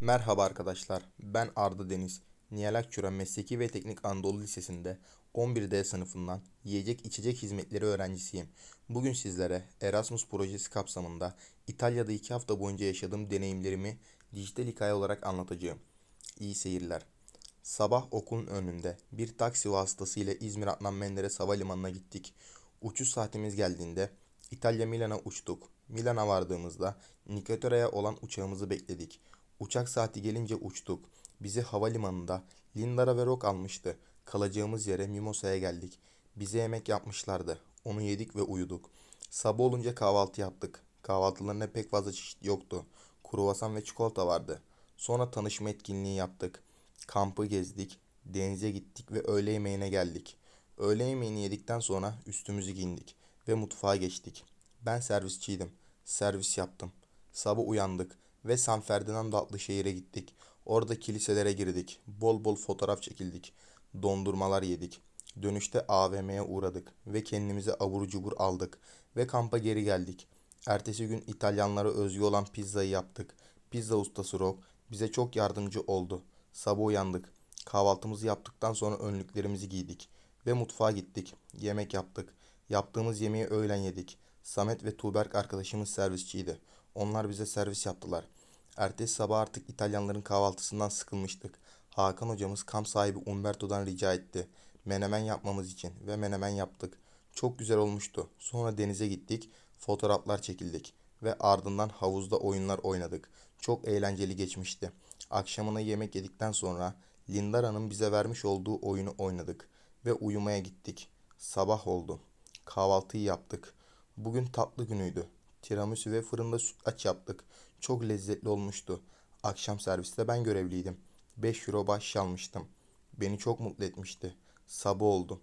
Merhaba arkadaşlar, ben Arda Deniz. Nihal Akçura Mesleki ve Teknik Anadolu Lisesi'nde 11D sınıfından yiyecek içecek hizmetleri öğrencisiyim. Bugün sizlere Erasmus projesi kapsamında İtalya'da 2 hafta boyunca yaşadığım deneyimlerimi dijital hikaye olarak anlatacağım. İyi seyirler. Sabah okulun önünde bir taksi vasıtasıyla İzmir Adnan Menderes Havalimanı'na gittik. Uçuş saatimiz geldiğinde İtalya Milan'a uçtuk. Milan'a vardığımızda Nikotora'ya olan uçağımızı bekledik. Uçak saati gelince uçtuk. Bizi havalimanında Lindara ve Rock almıştı. Kalacağımız yere Mimosa'ya geldik. Bize yemek yapmışlardı. Onu yedik ve uyuduk. Sabah olunca kahvaltı yaptık. Kahvaltılarında pek fazla çeşit yoktu. Kruvasan ve çikolata vardı. Sonra tanışma etkinliği yaptık. Kampı gezdik. Denize gittik ve öğle yemeğine geldik. Öğle yemeğini yedikten sonra üstümüzü giyindik ve mutfağa geçtik. Ben servisçiydim. Servis yaptım. Sabah uyandık ve San Ferdinando adlı şehire gittik. Orada kiliselere girdik. Bol bol fotoğraf çekildik. Dondurmalar yedik. Dönüşte AVM'ye uğradık ve kendimize abur cubur aldık ve kampa geri geldik. Ertesi gün İtalyanlara özgü olan pizzayı yaptık. Pizza ustası Rock bize çok yardımcı oldu. Sabah uyandık. Kahvaltımızı yaptıktan sonra önlüklerimizi giydik ve mutfağa gittik. Yemek yaptık. Yaptığımız yemeği öğlen yedik. Samet ve Tuğberk arkadaşımız servisçiydi. Onlar bize servis yaptılar. Ertesi sabah artık İtalyanların kahvaltısından sıkılmıştık. Hakan hocamız kamp sahibi Umberto'dan rica etti. Menemen yapmamız için ve menemen yaptık. Çok güzel olmuştu. Sonra denize gittik, fotoğraflar çekildik ve ardından havuzda oyunlar oynadık. Çok eğlenceli geçmişti. Akşamına yemek yedikten sonra Lindara'nın bize vermiş olduğu oyunu oynadık ve uyumaya gittik. Sabah oldu. Kahvaltıyı yaptık. Bugün tatlı günüydü. Tiramisu ve fırında sütlaç yaptık. Çok lezzetli olmuştu. Akşam serviste ben görevliydim. 5 euro bahşiş almıştım. Beni çok mutlu etmişti. Sabah oldu.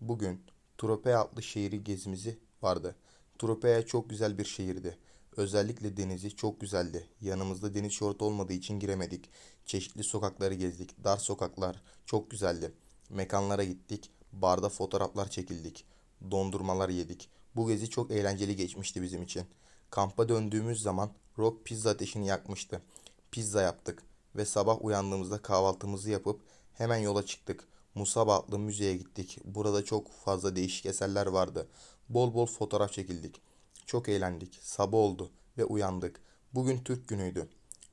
Bugün Tropea adlı şehri gezimizi vardı. Tropea çok güzel bir şehirdi. Özellikle denizi çok güzeldi. Yanımızda deniz şortu olmadığı için giremedik. Çeşitli sokakları gezdik. Dar sokaklar çok güzeldi. Mekanlara gittik. Barda fotoğraflar çekildik. Dondurmalar yedik. Bu gezi çok eğlenceli geçmişti bizim için. Kampa döndüğümüz zaman Rock pizza ateşini yakmıştı. Pizza yaptık ve sabah uyandığımızda kahvaltımızı yapıp hemen yola çıktık. Musaba adlı müzeye gittik. Burada çok fazla değişik eserler vardı. Bol bol fotoğraf çekildik. Çok eğlendik. Sabah oldu ve uyandık. Bugün Türk günüydü.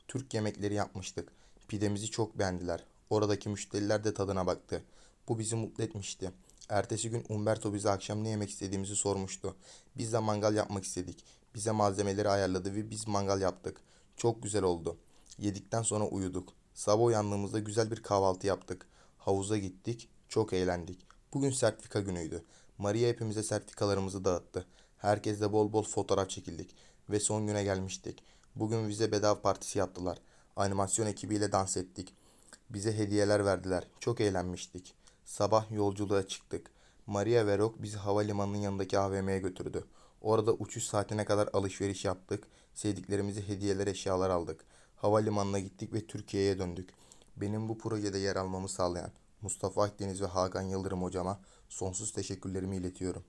Türk yemekleri yapmıştık. Pidemizi çok beğendiler. Oradaki müşteriler de tadına baktı. Bu bizi mutlu etmişti. Ertesi gün Umberto bize akşam ne yemek istediğimizi sormuştu. Biz de mangal yapmak istedik. Bize malzemeleri ayarladı ve biz mangal yaptık. Çok güzel oldu. Yedikten sonra uyuduk. Sabah uyandığımızda güzel bir kahvaltı yaptık. Havuza gittik. Çok eğlendik. Bugün sertifika günüydü. Maria hepimize sertifikalarımızı dağıttı. Herkesle bol bol fotoğraf çekildik. Ve son güne gelmiştik. Bugün vize bedava partisi yaptılar. Animasyon ekibiyle dans ettik. Bize hediyeler verdiler. Çok eğlenmiştik. Sabah yolculuğa çıktık. Maria ve Rock bizi havalimanının yanındaki AVM'ye götürdü. Orada uçuş saatine kadar alışveriş yaptık. Sevdiklerimizi hediyeler, eşyalar aldık. Havalimanına gittik ve Türkiye'ye döndük. Benim bu projede yer almamı sağlayan Mustafa Akdeniz ve Hakan Yıldırım hocama sonsuz teşekkürlerimi iletiyorum.